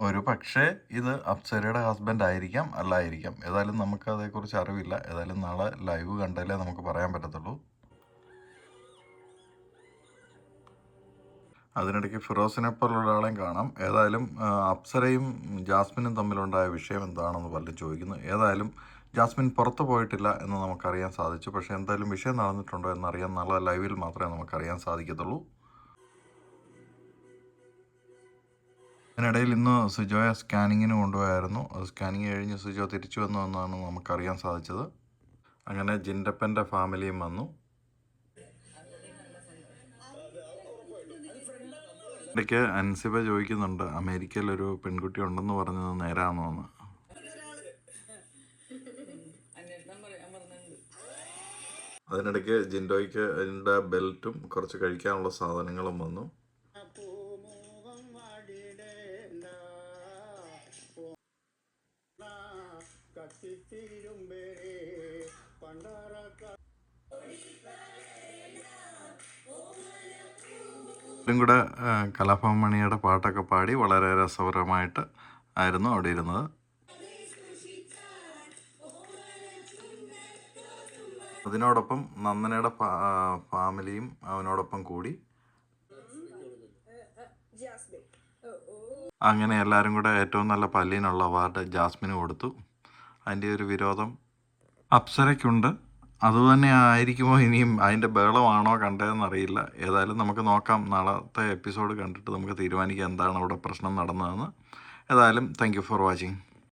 ഒരു പക്ഷേ ഇത് അപ്സരയുടെ ഹസ്ബൻഡ് ആയിരിക്കാം അല്ലായിരിക്കാം. ഏതായാലും നമുക്ക് അതേക്കുറിച്ച് അറിവില്ല. ഏതായാലും നാളെ ലൈവ് കണ്ടാലേ നമുക്ക് പറയാൻ പറ്റത്തുള്ളൂ. അതിനിടയ്ക്ക് ഫിറോസിനെ പോലുള്ള ഒരാളെയും കാണാം. ഏതായാലും അപ്സരയും ജാസ്മിനും തമ്മിലുണ്ടായ വിഷയം എന്താണെന്ന് പലരും ചോദിക്കുന്നു. ഏതായാലും ജാസ്മിൻ പുറത്തു പോയിട്ടില്ല എന്ന് നമുക്കറിയാൻ സാധിച്ചു. പക്ഷേ എന്തായാലും വിഷയം നടന്നിട്ടുണ്ടോ എന്നറിയാൻ നാളെ ലൈവിൽ മാത്രമേ നമുക്കറിയാൻ സാധിക്കത്തുള്ളൂ. അതിനിടയിൽ ഇന്ന് സുജോയെ സ്കാനിങ്ങിന് കൊണ്ടുപോയായിരുന്നു. അത് സ്കാനിങ് കഴിഞ്ഞ് സുജോ തിരിച്ചു വന്നു എന്നാണ് നമുക്കറിയാൻ സാധിച്ചത്. അങ്ങനെ ജിൻഡപ്പന്റെ ഫാമിലിയും വന്നു. ഇടയ്ക്ക് അൻസിബ ചോദിക്കുന്നുണ്ട് അമേരിക്കയിൽ ഒരു പെൺകുട്ടി ഉണ്ടെന്ന് പറഞ്ഞത് നേരാണോ എന്ന്? അതിനിടയ്ക്ക് ജിൻഡോയ്ക്ക് അതിന്റെ ബെൽറ്റും കുറച്ച് കഴിക്കാനുള്ള സാധനങ്ങളും വന്നു. ഇവരും കൂടെ ആ, കലാഭവൻ മണിയുടെ പാട്ടൊക്കെ പാടി വളരെ രസപരമായിട്ട് ആയിരുന്നു അവിടെ ഇരുന്നത്. അതിനോടൊപ്പം നന്ദനയുടെ ഫാമിലിയും അവനോടൊപ്പം കൂടി. അങ്ങനെ എല്ലാവരും കൂടെ ഏറ്റവും നല്ല പല്ലിനുള്ള അവാർഡ് ജാസ്മിന് കൊടുത്തു. അതിന്റെ ഒരു വിരോധം അപ്സരയ്ക്കുണ്ട്. അതുതന്നെ ആയിരിക്കുമോ ഇനിയും അതിന്റെ ബഹളമാണോ കണ്ടതെന്ന് അറിയില്ല ഏതായാലും നമുക്ക് നോക്കാം. നാളത്തെ എപ്പിസോഡ് കണ്ടിട്ട് നമുക്ക് തീരുമാനിക്കാം എന്താണ് അവിടെ പ്രശ്നം നടന്നതെന്ന്. ഏതായാലും താങ്ക് ഫോർ വാച്ചിങ്